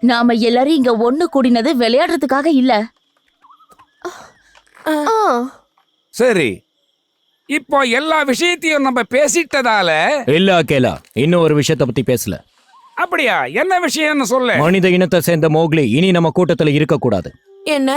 நாம எல்லாரும் இங்க ஒண்ணு கூடினது விளையாடுறதுக்காக இல்ல. சரி. இப்போ எல்லா விஷயத்தையும் நம்ம பேசிட்டதால இல்ல அகேலா. இன்னும் ஒரு விஷயத்த பத்தி பேசல. அப்படியா? என்ன விஷயம்னு சொல்ல. மனித இனத்தை சேர்ந்த மோக்லி இனி நம்ம கூட்டத்துல இருக்க கூடாது என்ன.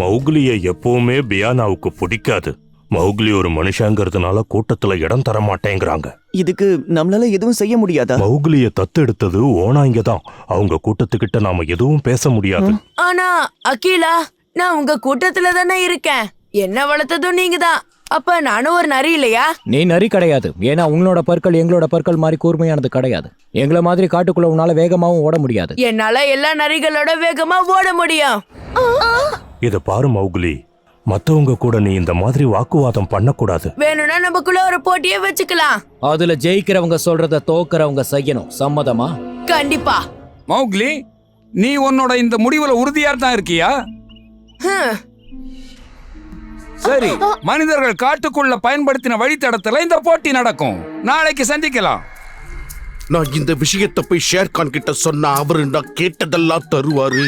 மௌக்லிய எப்பவுமே பியானாவுக்கு பிடிக்காது. மௌக்லி ஒரு மனுஷங்கிறதுனால கூட்டத்துல இடம் தர மாட்டேங்கிறாங்க. இதுக்கு நம்மளால எதுவும் செய்ய முடியாதா? மௌக்லிய தத்தெடுத்தது ஓனாங்க தான் அவங்க கூட்டத்துக்கிட்ட நாம எதுவும் பேச முடியாது. ஆனா அகிலா நான் உங்க கூட்டத்துல தானே இருக்கேன். என்ன வளர்த்ததும் நீங்க தான் அப்ப நானும் ஒரு நரி இல்லையா? நீ நரி கிடையாது. ஏன்னா உங்களோட பற்கள் எங்களோட பற்கள் மாதிரி கூர்மையானது கிடையாது. எங்களை மாதிரி காட்டுக்குள்ள உன்னால வேகமாவும் ஓட முடியாது. என்னால எல்லா நரிகளோட வேகமா ஓட முடியும். இத பாரு மௌக்லி. மத்தவங்க கூட நீ இந்த மாதிரி வாக்குவாதம் பண்ணக்கூடாது. வேணும்னா நமக்குள்ள ஒரு போட்டியே வச்சுக்கலாம். அதுல ஜெயிக்கிறவங்க சொல்றத தோக்கறவங்க செய்யணும். சம்மதமா? கண்டிப்பா. மௌக்லி நீ உன்னோட இந்த முடிவுல உறுதியா தான் இருக்கியா? ஹம். சரி மனிதர்கள் காட்டுக்குள்ள பயன்படுத்தின வழித்தடத்துல இந்த போட்டி நடக்கும். நாளைக்கு சந்திக்கலாம். நான் இந்த விஷயத்தை போய் ஷேர்கான் கிட்ட சொன்னா அவரு நான் கேட்டதெல்லாம் தருவாரு.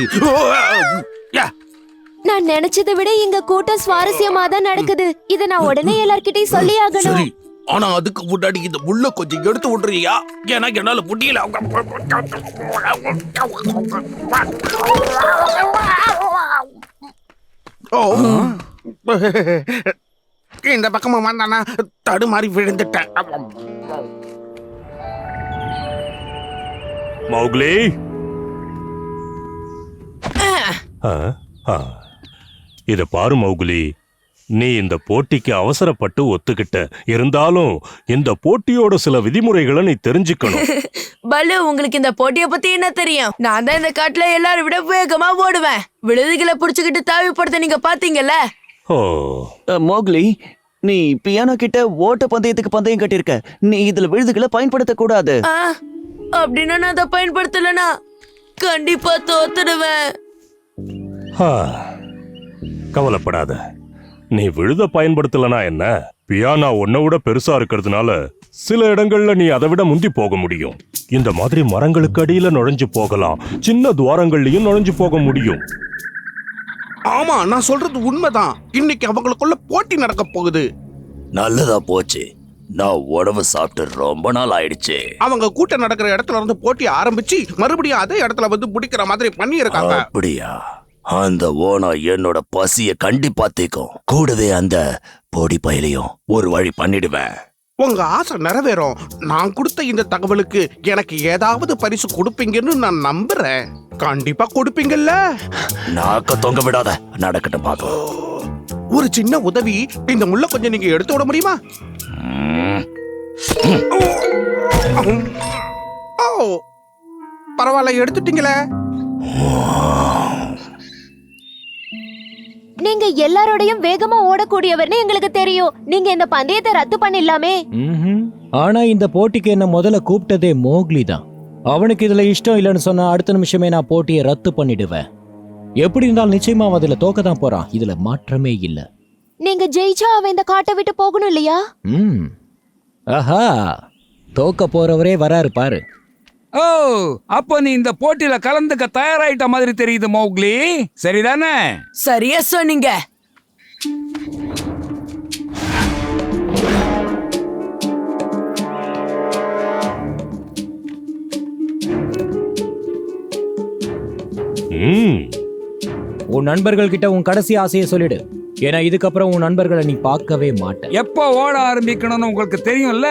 நான் நினைச்சதை விட எங்க கூட்டம் சுவாரஸ்யமா தான் நடக்குது. இத நான் உடனே எல்லார்கிட்டயும் சொல்லி ஆகணும். சரி ஆனா அதுக்கு முன்னாடி இந்த முள்ள கொஞ்சம் எடுத்து விடுறியா? ஏன்னா என்னால முடியல. ஓ இந்த பக்கமா வந்தானா தடுமாறி விழுந்துட்டேன். மௌக்லி. இத பாரு மௌக்லி. நீ இந்த போட்டிக்கு அவசரப்பட்டு ஒத்துக்கிட்ட. இருந்தாலும் இந்த போட்டியோட சில விதிமுறைகளை நீ தெரிஞ்சுக்கணும். பலு உங்களுக்கு இந்த போட்டிய பத்தி என்ன தெரியும்? நான் தான் இந்த காட்டுல எல்லாரும் விட வேகமா ஓடுவேன். விழுதுகளை புடிச்சுக்கிட்டு தாவி படுத்த நீங்க பாத்தீங்கல்ல? ஓ. மோக்லி நீ பியானோ கிட்ட ஓட்ட பந்தயத்துக்கு பந்தயம் கட்டியிருக்க நீ இதுல விழுதுகளை பயன்படுத்த கூடாது. ஆ, அப்படின்னா நான் அதை பயன்படுத்தலனா கண்டிப்பா தோத்துடுவேன். ஆ. கவலைப்படாத. நீ விழுத பயன்படுத்தலனா என்ன? பியானா உன்னை விட பெருசா இருக்கிறதுனால சில இடங்கள்ல நீ அதை விட முந்தி போக முடியும். இந்த மாதிரி மரங்களுக்கு அடியில நுழைஞ்சு போகலாம். சின்ன துவாரங்கள்லயும் நுழைஞ்சு போக முடியும். ஆமா நான் சொல்றது உண்மைதான். இன்னைக்கு அவங்களுக்குள்ள போட்டி நடக்க போகுது. நல்லதா போச்சு. நான் உணவு சாப்பிட்டு ரொம்ப நாள் ஆயிடுச்சு. அவங்க கூட்டம் நடக்கிற இடத்துல இருந்து போட்டி ஆரம்பிச்சு மறுபடியும் அதே இடத்துல வந்து பிடிக்கிற மாதிரி பண்ணி இருக்காங்க அப்படியா? அந்த ஓனா என்னோட பசிய கண்டிப்பா தீக்கும் கூடவே அந்த பொடி பயலையும் ஒரு வழி பண்ணிடுவேன். உங்க ஆசை நிறைவேறும். நான் கொடுத்த இந்த தகவலுக்கு எனக்கு ஏதாவது பரிசு கொடுப்பீங்கன்னு நான் நம்புறேன். கண்டிப்பா கொடுப்பீங்கல்ல? நாக்க தொங்க விடாத. நடக்கட்டும் பார்க்கலாம் ஒரு சின்ன உதவி. இந்த முள்ள கொஞ்சம் நீங்க எடுத்து விட முடியுமா? ஓ பரவாயில்ல எடுத்துட்டீங்களே. நீங்க எல்லாரோடையும் வேகமா ஓடக்கூடியவர்னு எங்களுக்கு தெரியும். நீங்க இந்த பந்தயத்தை ரத்து பண்ணிடலாமே. ம்ஹும். ஆனா இந்த போட்டிக்கு என்ன முதல்ல கூப்பிட்டதே மோக்லி தான். அவனுக்கு இதுல இஷ்டம் இல்லைன்னு சொன்னா அடுத்த நிமிஷமே நான் போட்டியை ரத்து பண்ணிடுவேன். எப்படி இருந்தாலும் நிச்சயமா அவன் அதுல தோக்க தான் போறான். இதுல மாற்றமே இல்ல. நீங்க ஜெயிச்சா அவன் இந்த காட்டை விட்டு போகணும் இல்லையா? ம். ஆஹா. தோக்க போறவரே வராரு பாரு. ஓ அப்ப நீ இந்த போட்டியில கலந்துக்க தயாராயிட்ட மாதிரி தெரியுது மௌக்லி. சரிதானே? சரியா சொன்னீங்க. உன் நண்பர்கள் கிட்ட உன் கடைசி ஆசையை சொல்லிடு. ஏன்னா இதுக்கப்புறம் உன் நண்பர்களை நீ பார்க்கவே மாட்ட. எப்போ ஓட ஆரம்பிக்கணும்னு உங்களுக்கு தெரியும்ல?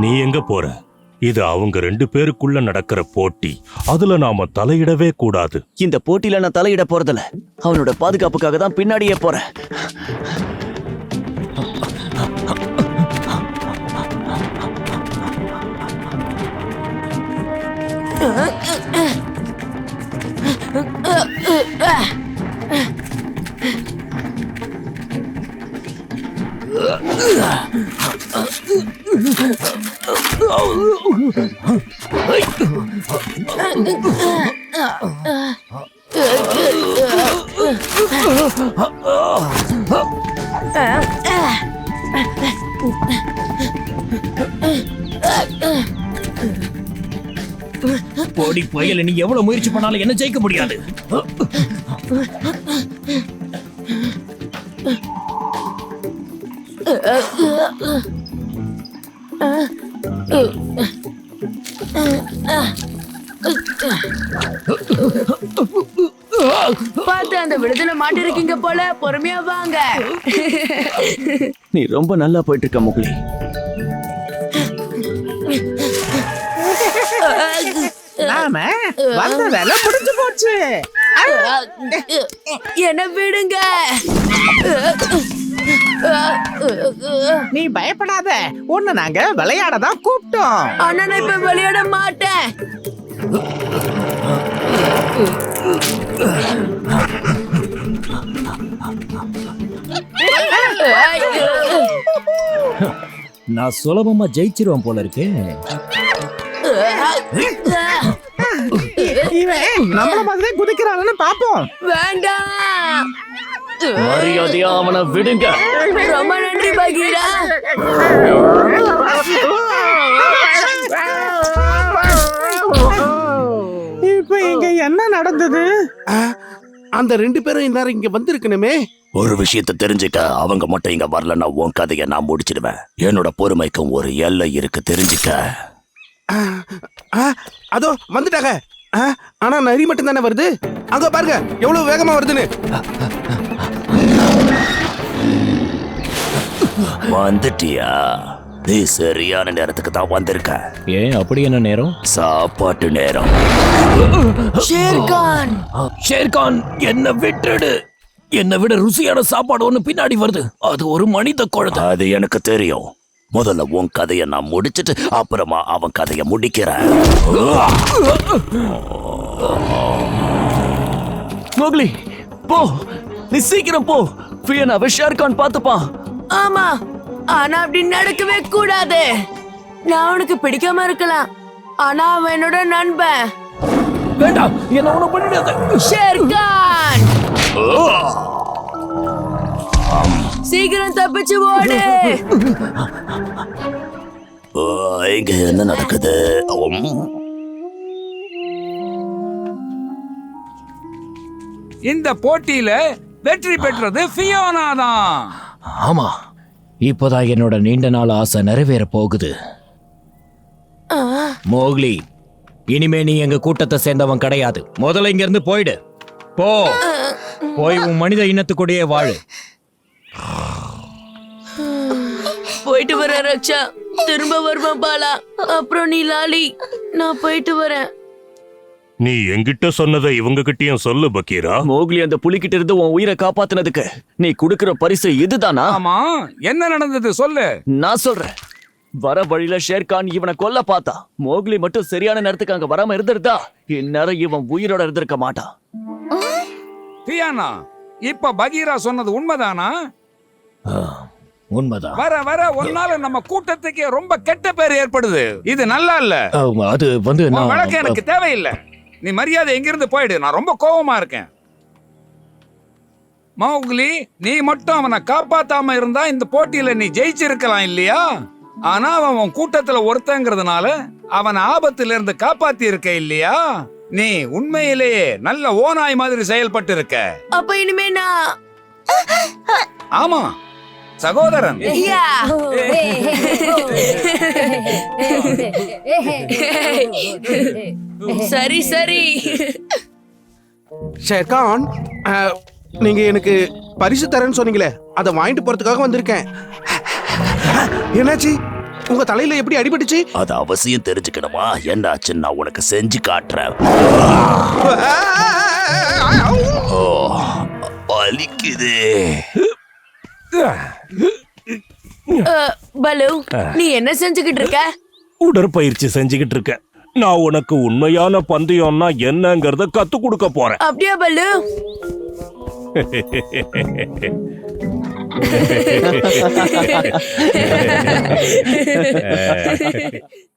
நீ எங்க போற இது அவங்க ரெண்டு பேருக்குள்ள நடக்கிற போட்டி அதுல நாம தலையிடவே கூடாது இந்த போட்டியில நான் தலையிட போறதில்ல அவனோட பாதுகாப்புக்காக தான் பின்னாடியே போறேன் போடி புயல நீ எவ்வளவு முயற்சி பண்ணாலும் என்ன ஜெயிக்க முடியாது. பார்த்து அந்த விடுதலை மாட்டிருக்கீங்க போல பொறுமையா வாங்க. நீ ரொம்ப நல்லா போயிட்டு இருக்க முகலி நாம வந்த வேலை முடிஞ்சு போச்சு. என்ன விடுங்க. நீ பயப்படாத. உன்னை நாங்க விளையாட தான் கூப்பிட்டோம். ஆனா நான் இப்ப விளையாட மாட்டேன். நான் சுலபமா ஜெயிச்சிருவேன் போல இருக்கு. இவன் நம்மள மாதிரி குதிக்கிறான்னு பாப்போம். வேண்டாம். மரியாதையா அவனை விடுங்க. ரொம்ப நன்றி பகீரா. இப்ப இங்க என்ன நடந்தது? அந்த ரெண்டு பேரும் இந்நேரம் இங்க வந்திருக்கணுமே. ஒரு விஷயத்தை தெரிஞ்சுக்க அவங்க மட்டும் இங்க வரலன்னா உன் கதையை நான் முடிச்சிடுவேன். என்னோட பொறுமைக்கும் ஒரு எல்லை இருக்கு தெரிஞ்சுக்க. ஆ, அதோ வந்துட்டாங்க. ஆ, ஆனா நரி மட்டும் தானே வருது? அங்க பாருங்க எவ்வளவு வேகமா வருதுன்னு. வந்துட்டியா? நீ சரியான நேரத்துக்கு தான் வந்திருக்க. ஏன் அப்படி என்ன நேரம்? சாப்பாட்டு நேரம். ஷேர்கான்! ஷேர்கான் என்ன விட்டுடு. என்னை விட ருசியான சாப்பாடு ஒண்ணு பின்னாடி வருது. அது ஒரு மனித குழந்தை. அது எனக்கு தெரியும். முதல்ல உன் கதையை நான் முடிச்சிட்டு அப்புறமா அவன் கதையை முடிக்கிறேன். மோக்லி போ. நீ சீக்கிரம் போ. ஃபியனாவை ஷேர்கான் பார்த்துப்பான். ஆமா. ஆனா அப்படி நடக்கவே கூடாது. நான் அவனுக்கு பிடிக்காம இருக்கலாம். ஆனா அவன் என்னோட நண்பன். வேண்டாம் என்ன ஒண்ணு பண்ணிடாத. ஷேர்கான்! சீக்கிரம் தப்பிச்சு ஓடு. இங்க என்ன நடக்குது? உம். இந்த போட்டியில வெற்றி பெற்றது ஃபியோனா தான் ஆமா. இப்போதான் என்னோட நீண்ட நாள் ஆசை நிறைவேற போகுது. மோக்லி இனிமே நீ எங்க கூட்டத்தை சேர்ந்தவன் கிடையாது. முதல்ல இங்க இருந்து போயிடு. போ. போய் உன் மனித இனத்துக்கூடயே வாழு. போயிட்டு வரேன் ரக்ஷா. திரும்ப வருவேன் பாலா. அப்புறம் நீ லாலி நான் போயிட்டு வரேன். நீ என்கிட்ட சொன்னதை இவங்க கிட்டயும் சொல்லு பக்கீரா. மோக்லி அந்த புலிகிட்ட இருந்து உன் உயிரை காப்பாத்துனதுக்கு. நீ குடுக்கிற பரிசு இதுதானா? ஆமா என்ன நடந்தது சொல்லு. நான் சொல்றேன். வர வழியில ஷேர்கான் இவனை கொல்ல பார்த்தா மோக்லி மட்டும் சரியான நேரத்துக்கு அங்க வராம இருந்திருந்தா இந்நேரம் இவன் உயிரோட இருந்திருக்க மாட்டான். ஃபியானா இப்ப பகீரா சொன்னது உண்மைதானா? உண்மைதான். வர வர ஒன்னால நம்ம கூட்டத்துக்கே ரொம்ப கெட்ட பேர் ஏற்படுது. இது நல்லா இல்ல. ஆமா, அது வந்து உன் நான் வழக்கு எனக்கு தேவையில்லை. நீ மரியாதை எங்கிருந்து போயிடு நான் ரொம்ப கோவமா இருக்கேன் மௌக்லி நீ மட்டும் அவனை காப்பாத்தாம இருந்தா இந்த போட்டியில நீ ஜெயிச்சிருக்கலாம் இல்லையா ஆனா அவன் உன் கூட்டத்துல ஒருத்தங்கிறதுனால அவன் ஆபத்துல இருந்து காப்பாத்தி இருக்க இல்லையா நீ உண்மையிலேயே நல்ல ஓநாய் மாதிரி செயல்பட்டு இருக்க அப்ப இனிமே நான் ஆமா சகோதரன். சரி சரி. ஷேர்கான் நீங்க எனக்கு பரிசு தரேன்னு சொன்னீங்களே அதை வாங்கிட்டு போறதுக்காக வந்திருக்கேன். என்னாச்சு? உங்க தலையில எப்படி அடிபட்டுச்சு? அது அவசியம் தெரிஞ்சுக்கணுமா? என்னாச்சுன்னு நான் உனக்கு செஞ்சு காட்டுறேன். ஓ, வலிக்குது. பலு நீ என்ன செஞ்சுக்கிட்டு இருக்க? உடற்பயிற்சி செஞ்சுக்கிட்டு இருக்க நான் உனக்கு உண்மையான பந்தயம்னா என்னங்கறத கத்து கொடுக்க போறேன். அப்படியா பலு